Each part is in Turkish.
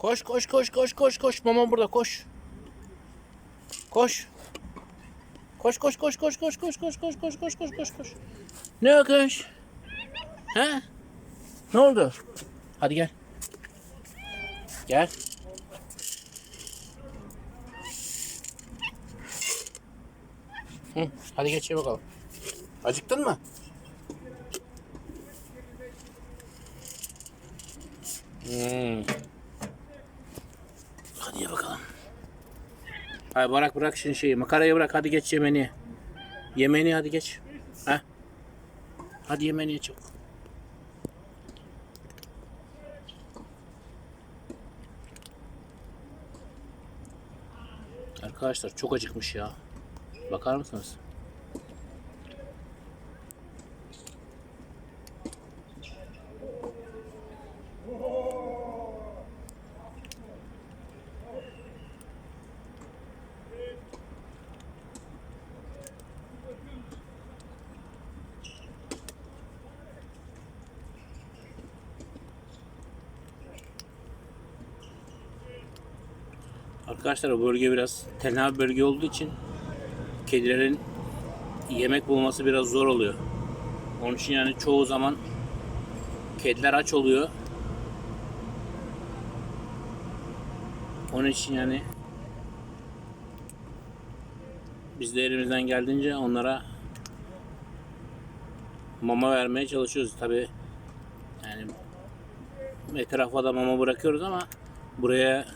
Koş koş koş koş koş koş. Mama burada koş. Koş. Koş koş koş koş koş koş koş koş koş koş koş koş koş. Ne o koş? He? Ne oldu? Hadi gel. Gel. Hı, hadi geç bakalım. Acıktın mı? Hmm. Hadi ye bakalım. Hadi bırak bırak şimdi şeyi. Makarayı bırak. Hadi geç yemeni. Yemeni hadi geç. Ha? Hadi yemeni ye çabuk. Arkadaşlar çok acıkmış ya. Bakar mısınız? Arkadaşlar o bölge biraz tenha bir bölge olduğu için kedilerin yemek bulması biraz zor oluyor. Onun için yani çoğu zaman kediler aç oluyor. Onun için yani biz de elimizden geldiğince onlara mama vermeye çalışıyoruz. Tabi yani etrafa da mama bırakıyoruz ama buraya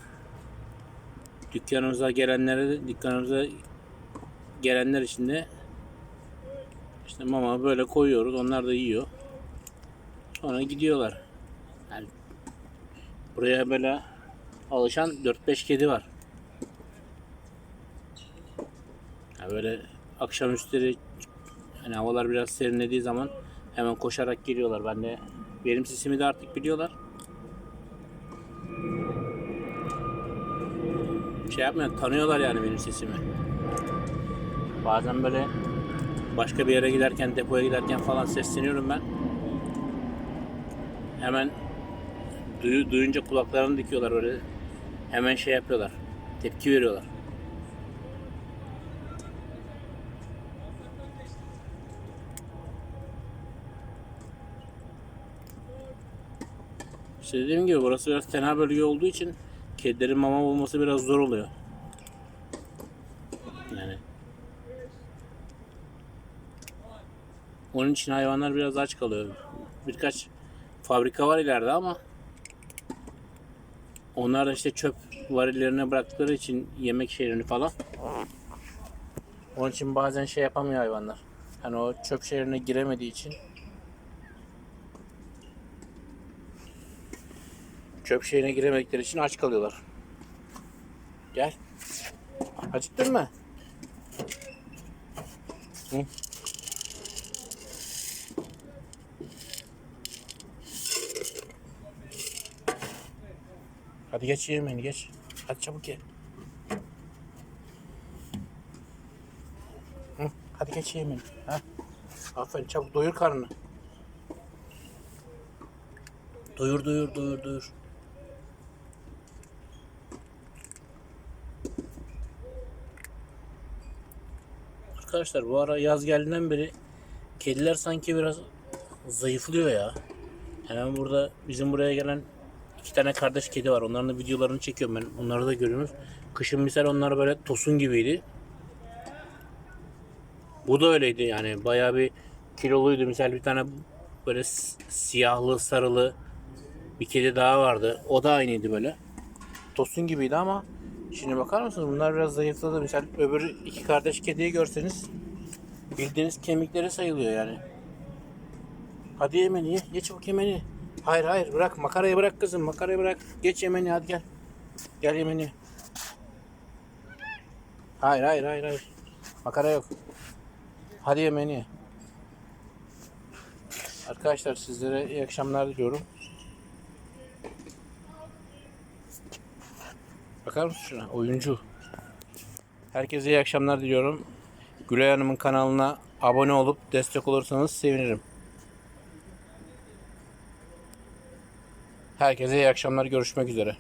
dükkanımıza gelenlere de dükkanımıza gelenler için de işte mama böyle koyuyoruz. Onlar da yiyor. Sonra gidiyorlar. Yani buraya böyle alışan 4-5 kedi var. Yani böyle akşamüstleri hani havalar biraz serinlediği zaman hemen koşarak geliyorlar. Ben de benim sesimi de artık biliyorlar. Şey yapmıyor, tanıyorlar yani benim sesimi. Bazen böyle başka bir yere giderken, depoya giderken falan sesleniyorum ben. Hemen duyu, duyunca kulaklarını dikiyorlar öyle. Hemen şey yapıyorlar. Tepki veriyorlar. İşte dediğim gibi burası biraz tenha bölge olduğu için kedilerin mama bulması biraz zor oluyor. Yani. Onun için hayvanlar biraz aç kalıyor. Birkaç fabrika var ileride ama onlar da işte çöp varillerine bıraktıkları için yemek şeylerini falan. Onun için bazen şey yapamıyor hayvanlar. Hani o çöp şehrine giremediği için çöp şeyine giremedikleri için aç kalıyorlar. Gel. Acıktın mı? Hı? Hadi geç yemeğini geç. Hadi çabuk ye. Hı? Hadi geç yemeğini. Ha? Aferin çabuk doyur karnını. Doyur doyur doyur doyur. Arkadaşlar bu ara yaz geldiğinden beri kediler sanki biraz zayıflıyor ya. Hemen burada bizim buraya gelen iki tane kardeş kedi var. Onların da videolarını çekiyorum ben. Onları da görüyorsunuz. Kışın misal onlar böyle tosun gibiydi. Bu da öyleydi yani bayağı bir kiloluydu. Misal bir tane böyle siyahlı sarılı bir kedi daha vardı. O da aynıydı böyle. Tosun gibiydi ama şimdi bakar mısınız bunlar biraz zayıfladı. Misal öbür iki kardeş kediyi görseniz bildiğiniz kemikleri sayılıyor yani. Hadi yemeni ye. Ye çabuk yemeni. Hayır hayır bırak makarayı bırak kızım makarayı bırak. Geç yemeni hadi gel. Gel yemeni. ye. Hayır hayır hayır hayır. Makara yok. Hadi yemeni. ye. Arkadaşlar sizlere iyi akşamlar diliyorum. Bakar mısın şuna? Oyuncu. Herkese iyi akşamlar diliyorum. Gülay Hanım'ın kanalına abone olup destek olursanız sevinirim. Herkese iyi akşamlar. Görüşmek üzere.